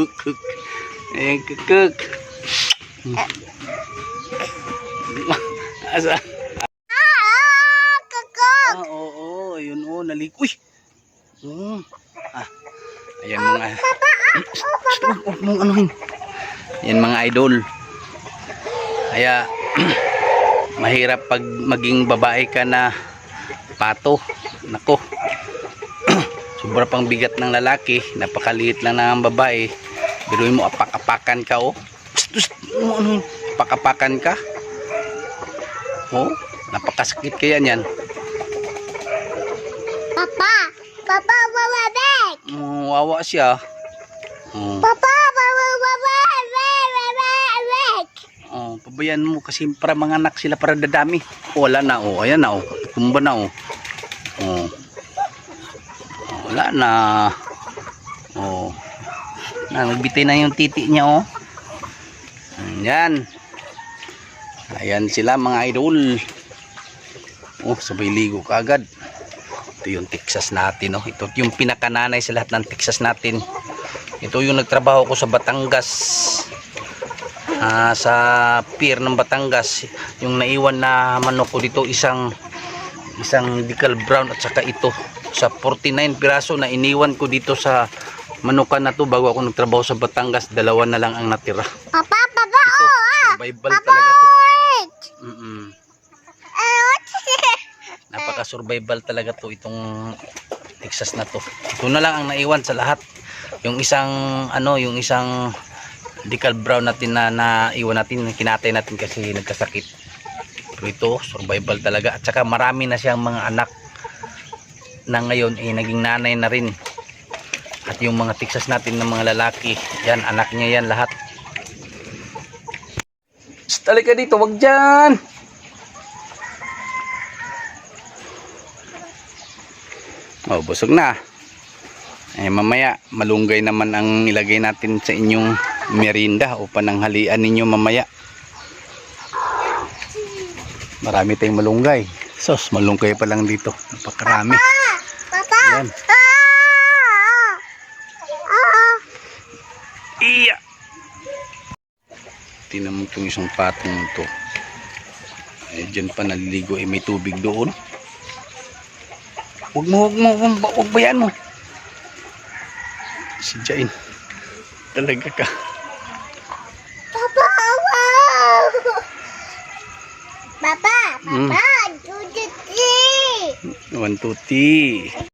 kukuk. Ayan, kukuk. Asa? Ah, kakak. Ah, oo, oo. Ayun, oo. Nalik. Uy! Oo. Ah. Ayan mga... Huwag huwag mong anuhin. Yan mga idol. Kaya, mahirap pag maging babae ka na pato. Nako. Sobra pang bigat ng lalaki. Napakaliit lang ng babae. Biruin mo, apak-apakan ka, oh. Psst, psst, ano, apak-apakan ka. Oh, napakasakit kaya niyan. Papa, papa, wawa bag. Oh, wawa siya. Oh, Papa, wawa, wawa, wawa, bag. oh, pabayaan mo kasi para mga anak sila para dadami. Oh, wala na, oh. Ayan na, oh. Kumba na, oh. Oh. Oh, Wala na. Oh. Na, nagbitay na yung titi niya, oh. Yan. Ayan sila mga idol. Oh, sabay ligo ka agad. Ito yung Texas natin, oh. Ito yung pinakananay sa lahat ng Texas natin. Ito yung nagtrabaho ko sa Batangas. Ah, sa pier ng Batangas. Yung naiwan na manok ko dito isang isang decal brown at saka ito sa 49 piraso na iniwan ko dito sa manukan na to bago ako nagtrabaho sa Batangas. Dalawa na lang ang natira. Papa, papa, ito oh, ah. survival talaga to. mm -mm. What's napaka survival talaga to itong Texas na to. Ito na lang ang naiwan sa lahat. Yung isang ano yung isang decal brown natin na naiwan natin kinatay natin kasi nagkasakit. Pero ito survival talaga. At saka marami na siyang mga anak na ngayon eh naging nanay na rin at yung mga Texas natin ng mga lalaki yan anak niya yan lahat Stali ka dito wag dyan Oh, busog na. Eh, mamaya, malunggay naman ang ilagay natin sa inyong merienda o pananghalian ninyo mamaya. Marami tayong malunggay. Sos, malunggay pa lang dito. Napakarami. Papa. Yan. Ah. Ah. Iya! Tingnan mo itong isang patong to. Eh, dyan pa naliligo. Eh, may tubig doon. Huwag mo, huwag mo, huwag, mo- huwag bayan mo. Si Jain. Talaga ka. Papa, wow. Papa, Mm. papa, do the thing. One, two, three.